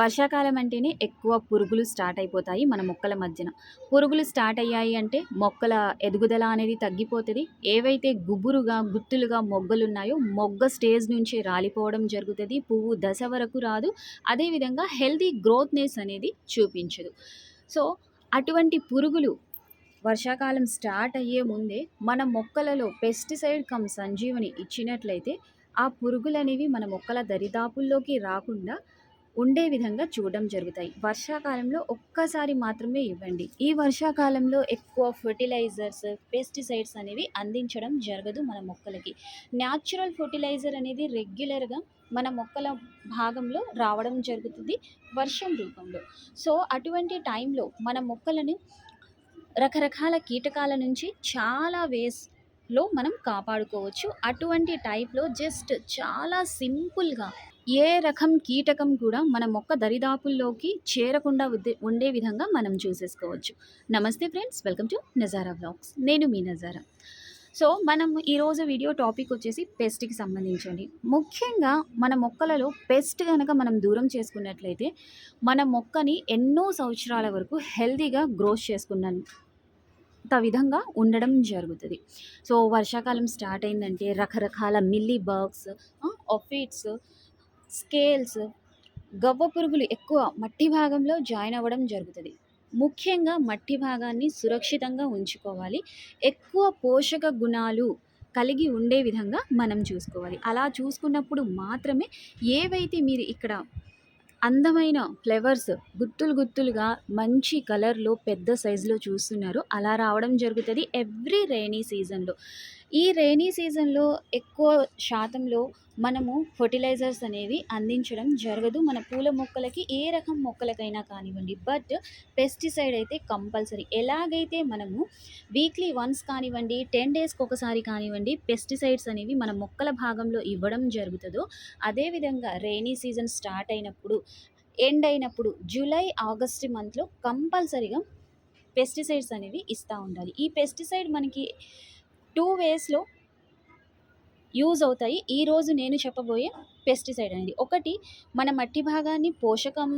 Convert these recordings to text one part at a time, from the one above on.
వర్షాకాలం అంటేనే ఎక్కువ పురుగులు స్టార్ట్ అయిపోతాయి మన మొక్కల మధ్యన. పురుగులు స్టార్ట్ అయ్యాయి అంటే మొక్కల ఎదుగుదల అనేది తగ్గిపోతుంది. ఏవైతే గుబురుగా గుత్తులుగా మొగ్గలు ఉన్నాయో మొగ్గ స్టేజ్ నుంచి రాలిపోవడం జరుగుతుంది. పువ్వు దశ వరకు రాదు. అదేవిధంగా హెల్తీ గ్రోత్నెస్ అనేది చూపించదు. సో అటువంటి పురుగులు వర్షాకాలం స్టార్ట్ అయ్యే ముందే మన మొక్కలలో పెస్టిసైడ్ కమ్ సంజీవని ఇచ్చినట్లయితే ఆ పురుగులు అనేవి మన మొక్కల దరిదాపుల్లోకి రాకుండా ఉండే విధంగా చూడడం జరుగుతాయి. వర్షాకాలంలో ఒక్కసారి మాత్రమే ఇవ్వండి. ఈ వర్షాకాలంలో ఎక్కువ ఫర్టిలైజర్స్ పెస్టిసైడ్స్ అనేవి అందించడం జరగదు మన మొక్కలకి. న్యాచురల్ ఫర్టిలైజర్ అనేది రెగ్యులర్గా మన మొక్కల భాగంలో రావడం జరుగుతుంది వర్షం రూపంలో. సో అటువంటి టైంలో మన మొక్కలను రకరకాల కీటకాల నుంచి చాలా వేస్లో మనం కాపాడుకోవచ్చు. అటువంటి టైప్లో జస్ట్ చాలా సింపుల్గా ఏ రకం కీటకం కూడా మన మొక్క దరిదాపుల్లోకి చేరకుండా ఉండే విధంగా మనం చూసేసుకోవచ్చు. నమస్తే friends welcome to Nazara blogs నేను మీ నజారా. సో మనం ఈరోజు వీడియో టాపిక్ వచ్చేసి పెస్ట్కి సంబంధించండి. ముఖ్యంగా మన మొక్కలలో పెస్ట్ కనుక మనం దూరం చేసుకున్నట్లయితే మన మొక్కని ఎన్నో సంవత్సరాల వరకు హెల్తీగా గ్రోత్ చేసుకున్నంత విధంగా ఉండడం జరుగుతుంది. సో వర్షాకాలం స్టార్ట్ అయిందంటే రకరకాల మిల్లీ బర్గ్స్ ఆఫిడ్స్ స్కేల్స్. గవ్వ పురుగులు ఎక్కువ మట్టి భాగంలో జాయిన్ అవ్వడం జరుగుతుంది. ముఖ్యంగా మట్టి భాగాన్ని సురక్షితంగా ఉంచుకోవాలి. ఎక్కువ పోషక గుణాలు కలిగి ఉండే విధంగా మనం చూసుకోవాలి. అలా చూసుకున్నప్పుడు మాత్రమే ఏవైతే మీరు ఇక్కడ అందమైన ఫ్లవర్స్ గుత్తులు గుత్తులుగా మంచి కలర్లో పెద్ద సైజులో చూస్తున్నారో అలా రావడం జరుగుతుంది ఎవ్రీ రైనీ సీజన్లో. ఈ రైనీ సీజన్లో ఎక్కువ శాతంలో మనము ఫర్టిలైజర్స్ అనేవి అందించడం జరగదు. మన పూల మొక్కలకి ఏ రకం మొక్కలకైనా కానివ్వండి బట్ పెస్టిసైడ్ అయితే కంపల్సరీ ఎలాగైతే మనము వీక్లీ వన్స్ కానివ్వండి టెన్ డేస్కి ఒకసారి కానివ్వండి పెస్టిసైడ్స్ అనేవి మన మొక్కల భాగంలో ఇవ్వడం జరుగుతుందో అదేవిధంగా రైనీ సీజన్ స్టార్ట్ అయినప్పుడు ఎండ్ అయినప్పుడు జూలై ఆగస్ట్ మంత్లో కంపల్సరీగా పెస్టిసైడ్స్ అనేవి ఇస్తూ ఉండాలి. ఈ పెస్టిసైడ్ మనకి టూ వేస్లో యూజ్ అవుతాయి. ఈరోజు నేను చెప్పబోయే పెస్టిసైడ్ అనేది. ఒకటి మన మట్టి భాగాన్ని పోషకం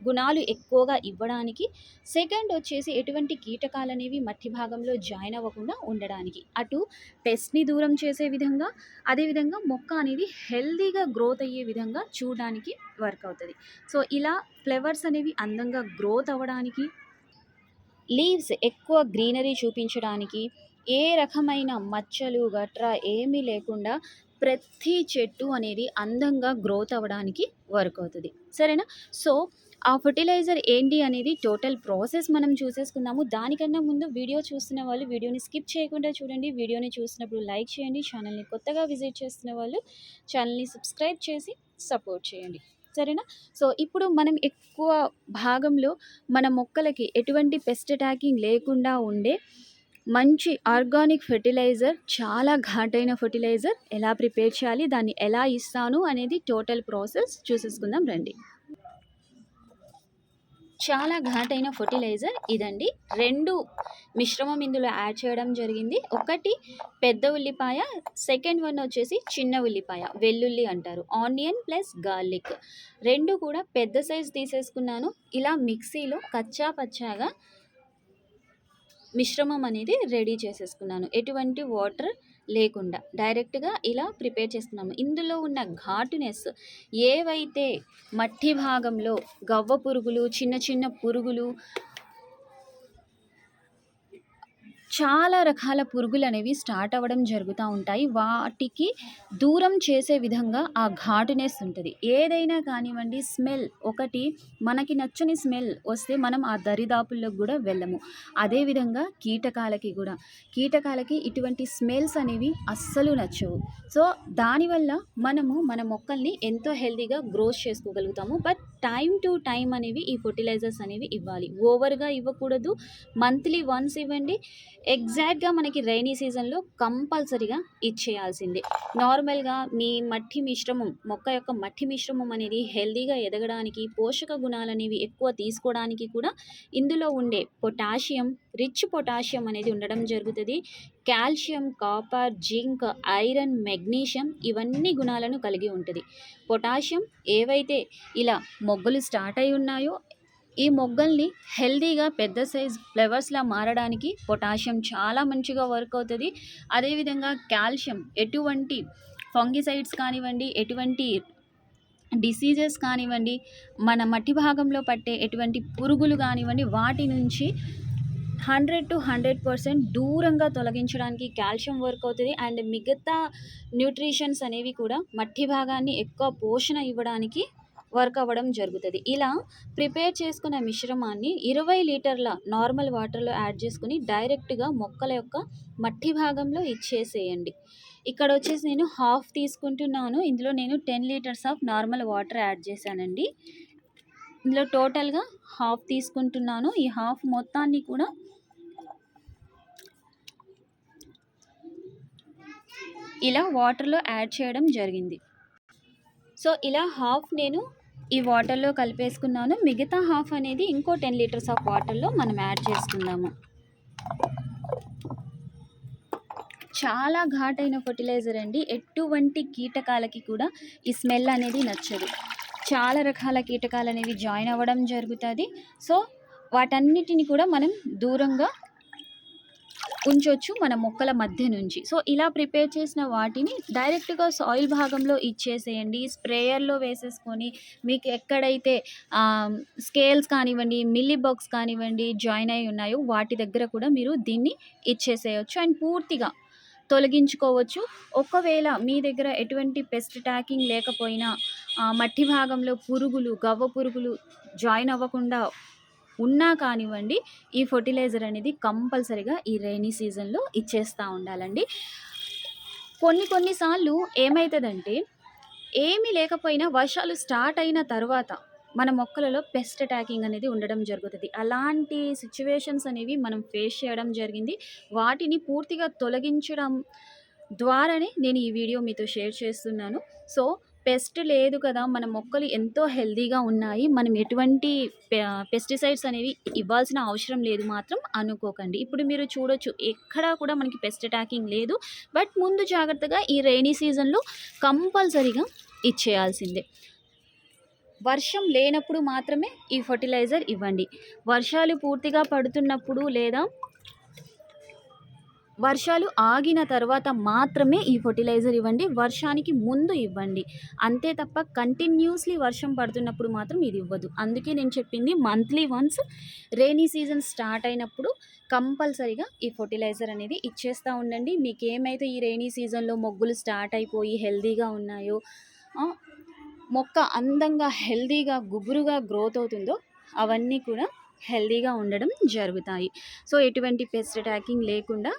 గుణాలు ఎక్కువగా ఇవ్వడానికి. సెకండ్ వచ్చేసి ఎటువంటి కీటకాలు అనేవి మట్టి భాగంలో జాయిన్ అవ్వకుండా ఉండడానికి. అటు పెస్ట్ని దూరం చేసే విధంగా అదేవిధంగా మొక్క అనేది హెల్తీగా గ్రోత్ అయ్యే విధంగా చూడడానికి వర్క్ అవుతుంది. సో ఇలా ఫ్లవర్స్ అనేవి అందంగా గ్రోత్ అవ్వడానికి లీవ్స్ ఎక్కువ గ్రీనరీ చూపించడానికి ఏ రకమైన మచ్చలు గట్రా ఏమీ లేకుండా ప్రతి చెట్టు అనేది అందంగా గ్రోత్ అవ్వడానికి వర్క్ అవుతుంది. సరేనా? సో ఆ ఫర్టిలైజర్ ఏంటి అనేది టోటల్ ప్రాసెస్ మనం చూసేసుకుందాము. దానికన్నా ముందు వీడియో చూస్తున్న వాళ్ళు వీడియోని స్కిప్ చేయకుండా చూడండి. వీడియోని చూసినప్పుడు లైక్ చేయండి. ఛానల్ని కొత్తగా విజిట్ చేస్తున్న వాళ్ళు ఛానల్ని సబ్స్క్రైబ్ చేసి సపోర్ట్ చేయండి. సరేనా? సో ఇప్పుడు మనం ఎక్కువ భాగంలో మన మొక్కలకి ఎటువంటి పెస్ట్ అటాకింగ్ లేకుండా ఉండే మంచి ఆర్గానిక్ ఫెర్టిలైజర్ చాలా ఘాటైన ఫెర్టిలైజర్ ఎలా ప్రిపేర్ చేయాలి దాన్ని ఎలా ఇస్తాను అనేది టోటల్ ప్రాసెస్ చూసేసుకుందాం రండి. చాలా ఘాటైన ఫర్టిలైజర్ ఇదండి. రెండు మిశ్రమం ఇందులో యాడ్ చేయడం జరిగింది. ఒకటి పెద్ద ఉల్లిపాయ సెకండ్ వన్ వచ్చేసి చిన్న ఉల్లిపాయ వెల్లుల్లి అంటారు ఆనియన్ ప్లస్ గార్లిక్. రెండు కూడా పెద్ద సైజ్ తీసేసుకున్నాను. ఇలా మిక్సీలో కచ్చా పచ్చాగా మిశ్రమం అనేది రెడీ చేసేసుకున్నాను. ఎటువంటి వాటర్ లేకుండా డైరెక్ట్గా ఇలా ప్రిపేర్ చేసుకున్నాము ఇందులో ఉన్న ఘాటునెస్ ఏవైతే మట్టి భాగంలో గవ్వ పురుగులు చిన్న చిన్న పురుగులు చాలా రకాల పురుగులు అనేవి స్టార్ట్ అవ్వడం జరుగుతూ ఉంటాయి. వాటికి దూరం చేసే విధంగా ఆ ఘాటునెస్ ఉంటుంది. ఏదైనా కానివ్వండి స్మెల్ ఒకటి మనకి నచ్చని స్మెల్ వస్తే మనం ఆ దరిదాపుల్లో కూడా వెళ్ళము. అదేవిధంగా కీటకాలకి కూడా. కీటకాలకి ఇటువంటి స్మెల్స్ అనేవి అస్సలు నచ్చవు. సో దానివల్ల మనము మన మొక్కల్ని ఎంతో హెల్తీగా గ్రోత్ చేసుకోగలుగుతాము. బట్ టైం టు టైం అనేవి ఈ ఫర్టిలైజర్స్ అనేవి ఇవ్వాలి. ఓవర్గా ఇవ్వకూడదు. మంత్లీ వన్స్ ఇవ్వండి. ఎగ్జాక్ట్‌గా మనకి రైనీ సీజన్‌లో కంపల్సరీగా ఇచ్చేయాల్సిందే. నార్మల్‌గా మీ మట్టి మిశ్రమం మొక్క యొక్క మట్టి మిశ్రమం అనేది హెల్దీగా ఎదగడానికి, పోషక గుణాలనేవి ఎక్కువ తీసుకోవడానికి కూడా ఇందులో ఉండే పొటాషియం, రిచ్ పొటాషియం అనేది ఉండడం జరుగుతుంది calcium, copper, zinc, iron, magnesium ఇవన్నీ గుణాలను కలిగి ఉంటుంది పొటాషియం ఏవైతే ఇలా మొగ్గలు స్టార్ట్ అయి ఉన్నాయో ఈ మొగ్గల్ని హెల్దీగా పెద్ద సైజ్ ఫ్లవర్స్‌లా మారడానికి పొటాషియం చాలా మంచిగా వర్క్ అవుతుంది. అదేవిధంగా కాల్షియం ఎటువంటి ఫంగిసైడ్స్ కానివ్వండి, ఎటువంటి డిసీజెస్ కానివ్వండి, మన మట్టి భాగంలో పట్టే ఎటువంటి పురుగులు కానివ్వండి వాటి నుంచి 100-100% దూరంగా తొలగించడానికి కాల్షియం వర్క్ అవుతుంది. అండ్ మిగతా న్యూట్రిషన్స్ అనేవి కూడా మట్టి భాగాన్ని ఎక్కువ పోషణ ఇవ్వడానికి వర్క్ అవ్వడం జరుగుతుంది ఇలా ప్రిపేర్ చేసుకున్న మిశ్రమాన్ని 20 లీటర్ల నార్మల్ వాటర్‌లో యాడ్ చేసుకుని డైరెక్ట్‌గా మొక్కల యొక్క మట్టి భాగంలో ఇచ్చేసేయండి. ఇక్కడ వచ్చేసి నేను హాఫ్ తీసుకుంటున్నాను. ఇందులో నేను 10 litres of normal water add చేశానండి. ఇందులో టోటల్‌గా హాఫ్ తీసుకుంటున్నాను. ఈ హాఫ్ మొత్తాన్ని కూడా ఇలా వాటర్‌లో యాడ్ చేయడం జరిగింది. సో, ఇలా హాఫ్ నేను ఈ వాటర్‌లో కలిపేసుకున్నాను. మిగతా హాఫ్ అనేది ఇంకో 10 లీటర్స్ ఆఫ్ వాటర్‌లో మనం యాడ్ చేసుకుందాము. చాలా ఘాటైన ఫెర్టిలైజర్ అండి. ఎటువంటి కీటకాలకి కూడా ఈ స్మెల్ అనేది నచ్చదు. చాలా రకాల కీటకాలనేవి జాయిన్ అవ్వడం జరుగుతుంది సో, వాటన్నిటిని కూడా మనం దూరంగా ఉంచొచ్చు మన మొక్కల మధ్య నుంచి. సో, ఇలా ప్రిపేర్ చేసిన వాటిని డైరెక్ట్‌గా సాయిల్ భాగంలో ఇచ్చేసేయండి. స్ప్రేయర్‌లో వేసేసుకొని మీకు ఎక్కడైతే స్కేల్స్ కానివ్వండి, మిల్లీ బాక్స్ కానివ్వండి జాయిన్ అయి ఉన్నాయో వాటి దగ్గర కూడా మీరు దీన్ని ఇచ్చేసేయొచ్చు. అండ్ పూర్తిగా తొలగించుకోవచ్చు. ఒకవేళ మీ దగ్గర ఎటువంటి పెస్ట్ ట్యాకింగ్ లేకపోయినా మట్టి భాగంలో పురుగులు, గవ్వ పురుగులు జాయిన్ అవ్వకుండా ఉన్నా కానివ్వండి, ఈ ఫెర్టిలైజర్ అనేది కంపల్సరిగా ఈ రైనీ సీజన్‌లో ఇచ్చేస్తూ ఉండాలండి. కొన్ని కొన్నిసార్లు ఏమవుతుందంటే ఏమీ లేకపోయినా వర్షాలు స్టార్ట్ అయిన తర్వాత మన మొక్కలలో పెస్ట్ అటాకింగ్ అనేది ఉండడం జరుగుతుంది అలాంటి సిచ్యువేషన్స్ అనేవి మనం ఫేస్ చేయడం జరిగింది. వాటిని పూర్తిగా తొలగించడం ద్వారానే నేను ఈ వీడియో మీతో షేర్ చేస్తున్నాను. సో, పెస్ట్ లేదు కదా! మన మొక్కలు ఎంతో హెల్దీగా ఉన్నాయి. మనం ఎటువంటి పెస్టిసైడ్స్ అనేవి ఇవ్వాల్సిన అవసరం లేదు మాత్రం అనుకోకండి. ఇప్పుడు మీరు చూడొచ్చు ఎక్కడా కూడా మనకి పెస్ట్ అటాకింగ్ లేదు. బట్ ముందు జాగ్రత్తగా ఈ రైనీ సీజన్‌లో కంపల్సరీగా ఇచ్చేయాల్సిందే. వర్షం లేనప్పుడు మాత్రమే ఈ ఫర్టిలైజర్ ఇవ్వండి. వర్షాలు పూర్తిగా పడుతున్నప్పుడు లేదా వర్షాలు ఆగిన తర్వాత మాత్రమే ఈ ఫెర్టిలైజర్ ఇవ్వండి. వర్షానికి ముందు ఇవ్వండి. అంతే తప్ప కంటిన్యూస్‌లీ వర్షం పడుతున్నప్పుడు మాత్రం ఇది ఇవ్వదు అందుకే నేను చెప్పింది monthly once rainy season start అయినప్పుడు కంపల్సరీగా ఈ ఫర్టిలైజర్ అనేది ఇచ్చేస్తూ ఉండండి. మీకు ఏమైతే ఈ రైనీ సీజన్‌లో మొగ్గులు స్టార్ట్ అయిపోయి హెల్దీగా ఉన్నాయో మొక్క అందంగా, హెల్దీగా గుబురుగా గ్రోత్ అవుతుందో అవన్నీ కూడా హెల్దీగా ఉండడం జరుగుతాయి. సో, ఎటువంటి పెస్ట్ అటాకింగ్ లేకుండా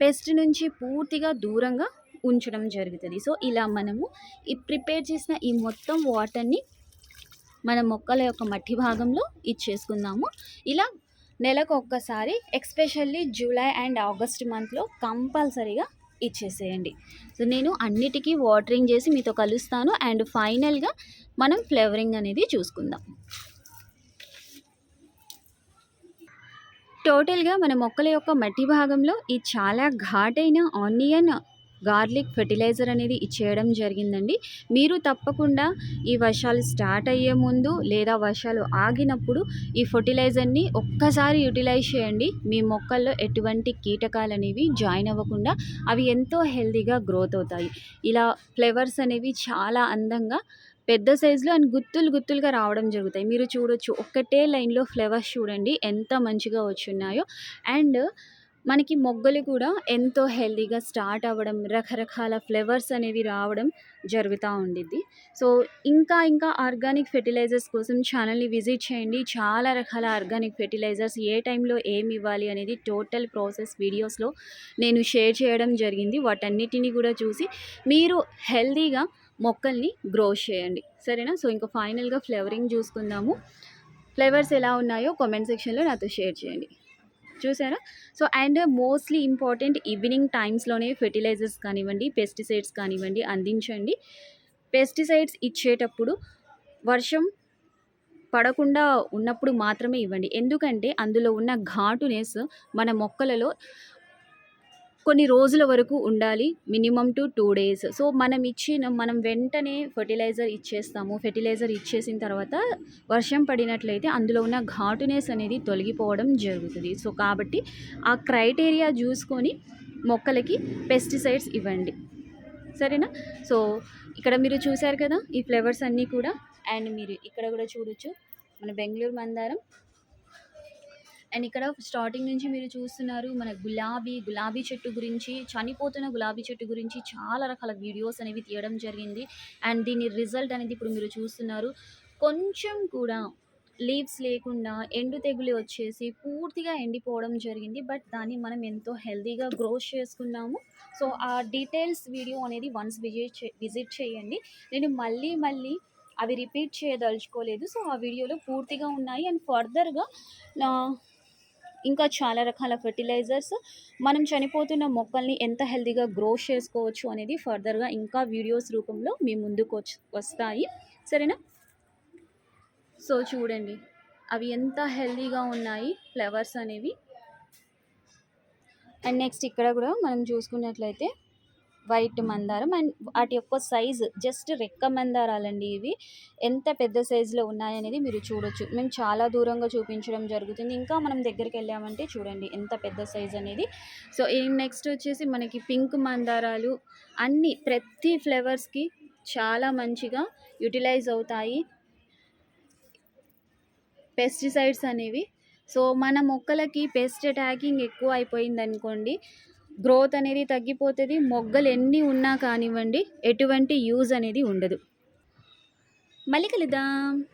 పెస్ట్ నుంచి పూర్తిగా దూరంగా ఉంచడం జరుగుతుంది సో, ఇలా మనము ఈ ప్రిపేర్ చేసిన ఈ మొత్తం వాటర్‌ని మన మొక్కల యొక్క మట్టి భాగంలో ఇచ్చేసుకుందాము. ఇలా నెలకు ఒక్కసారి ఎక్స్పెషల్లీ జూలై అండ్ ఆగస్ట్ మంత్‌లో కంపల్సరీగా ఇచ్చేసేయండి. సో, నేను అన్నిటికీ వాటరింగ్ చేసి మీతో కలుస్తాను. అండ్ ఫైనల్‌గా మనం ఫ్లేవరింగ్ అనేది చూసుకుందాం. టోటల్‌గా మన మొక్కల యొక్క మట్టి భాగంలో ఈ చాలా ఘాటైన ఆనియన్, గార్లిక్ ఫెర్టిలైజర్ అనేది ఇచ్చేయడం జరిగిందండి. మీరు తప్పకుండా ఈ వర్షాలు స్టార్ట్ అయ్యే ముందు లేదా వర్షాలు ఆగినప్పుడు ఈ ఫెర్టిలైజర్‌ని ఒక్కసారి యుటిలైజ్ చేయండి. మీ మొక్కల్లో ఎటువంటి కీటకాలు అనేవి జాయిన్ అవ్వకుండా అవి ఎంతో హెల్తీగా గ్రోత్ అవుతాయి. ఇలా ఫ్లేవర్స్ అనేవి చాలా అందంగా పెద్ద సైజులో అండ్ గుత్తులు గుత్తులుగా రావడం జరుగుతాయి. మీరు చూడొచ్చు ఒక్కటే లైన్‌లో ఫ్లవర్స్ చూడండి ఎంత మంచిగా వచ్చున్నాయో. అండ్ మనకి మొగ్గలు కూడా ఎంతో హెల్దీగా స్టార్ట్ అవ్వడం, రకరకాల ఫ్లేవర్స్ అనేవి రావడం జరుగుతూ ఉండిద్ది. సో, ఇంకా ఇంకా ఆర్గానిక్ ఫెర్టిలైజర్స్ కోసం ఛానల్‌ని విజిట్ చేయండి. చాలా రకాల ఆర్గానిక్ ఫెర్టిలైజర్స్ ఏ టైంలో ఏమి ఇవ్వాలి అనేది టోటల్ ప్రాసెస్ వీడియోస్‌లో నేను షేర్ చేయడం జరిగింది. వాటన్నిటిని కూడా చూసి మీరు హెల్దీగా మొక్కల్ని గ్రో చేయండి. సరేనా? సో, ఇంకా ఫైనల్‌గా ఫ్లేవరింగ్ చూసుకుందాము. ఫ్లేవర్స్ ఎలా ఉన్నాయో కామెంట్ సెక్షన్‌లో నాతో షేర్ చేయండి. చూసారా so and mostly important evening టైమ్స్లోనే fertilisers కానివ్వండి పెస్టిసైడ్స్ కానివ్వండి అందించండి పెస్టిసైడ్స్ ఇచ్చేటప్పుడు వర్షం పడకుండా ఉన్నప్పుడు మాత్రమే ఇవ్వండి ఎందుకంటే అందులో ఉన్న ఘాటునెస్ మన మొక్కలలో కొన్ని రోజుల వరకు ఉండాలి minimum to two days. So మనం ఇచ్చిన మనం వెంటనే ఫర్టిలైజర్ ఇచ్చేస్తాము. ఫెర్టిలైజర్ ఇచ్చేసిన తర్వాత వర్షం పడినట్లయితే అందులో ఉన్న ఘాటునెస్ అనేది తొలగిపోవడం జరుగుతుంది. సో కాబట్టి ఆ క్రైటీరియా చూసుకొని మొక్కలకి పెస్టిసైడ్స్ ఇవ్వండి. సరేనా? సో ఇక్కడ మీరు చూశారు కదా ఈ ఫ్లేవర్స్ అన్నీ కూడా. అండ్ మీరు ఇక్కడ కూడా చూడొచ్చు. మన బెంగళూరు మందారం. అండ్ ఇక్కడ స్టార్టింగ్ నుంచి మీరు చూస్తున్నారు మన గులాబీ గులాబీ చెట్టు గురించి చనిపోతున్న గులాబీ చెట్టు గురించి చాలా రకాల వీడియోస్ అనేవి తీయడం జరిగింది. అండ్ దీని రిజల్ట్ అనేది ఇప్పుడు మీరు చూస్తున్నారు. కొంచెం కూడా లీవ్స్ లేకుండా ఎండు తెగులు వచ్చేసి పూర్తిగా ఎండిపోవడం జరిగింది. బట్ దాన్ని మనం ఎంతో హెల్తీగా గ్రోత్ చేసుకున్నాము. సో ఆ డీటెయిల్స్ వీడియో అనేది వన్స్ విజిట్ విజిట్ చేయండి. నేను మళ్ళీ మళ్ళీ అవి రిపీట్ చేయదలుచుకోలేదు. సో ఆ వీడియోలో పూర్తిగా ఉన్నాయి. అండ్ ఫర్దర్గా నా ఇంకా చాలా రకాల ఫెర్టిలైజర్స్ మనం చనిపోతున్న మొక్కల్ని ఎంత హెల్తీగా గ్రో చేసుకోవచ్చు అనేది ఫర్దర్గా ఇంకా వీడియోస్ రూపంలో మీ ముందుకు వచ్చి వస్తాయి. సరేనా? సో చూడండి. అవి ఎంత హెల్తీగా ఉన్నాయి ఫ్లవర్స్ అనేవి. అండ్ నెక్స్ట్ ఇక్కడ కూడా మనం చూసుకున్నట్లయితే వైట్ మందారం అండ్ వాటి యొక్క సైజు జస్ట్ రెక్క మందారాలండి ఇవి. ఎంత పెద్ద సైజులో ఉన్నాయనేది మీరు చూడొచ్చు. మేము చాలా దూరంగా చూపించడం జరుగుతుంది. ఇంకా మనం దగ్గరికి వెళ్ళామంటే చూడండి ఎంత పెద్ద సైజ్ అనేది. సో ఈ నెక్స్ట్ వచ్చేసి మనకి పింక్ మందారాలు అన్ని ప్రతి ఫ్లేవర్స్కి చాలా మంచిగా యూటిలైజ్ అవుతాయి. పెస్టిసైడ్స్ అనేవి. సో మన మొక్కలకి పెస్ట్ అటాకింగ్ ఎక్కువ అయిపోయింది అనుకోండి గ్రోత్ అనేది తగ్గిపోతుంది మొగ్గలు ఎన్ని ఉన్నా కానివ్వండి ఎటువంటి యూజ్ అనేది ఉండదు. మళ్ళీ కలుద్దాం.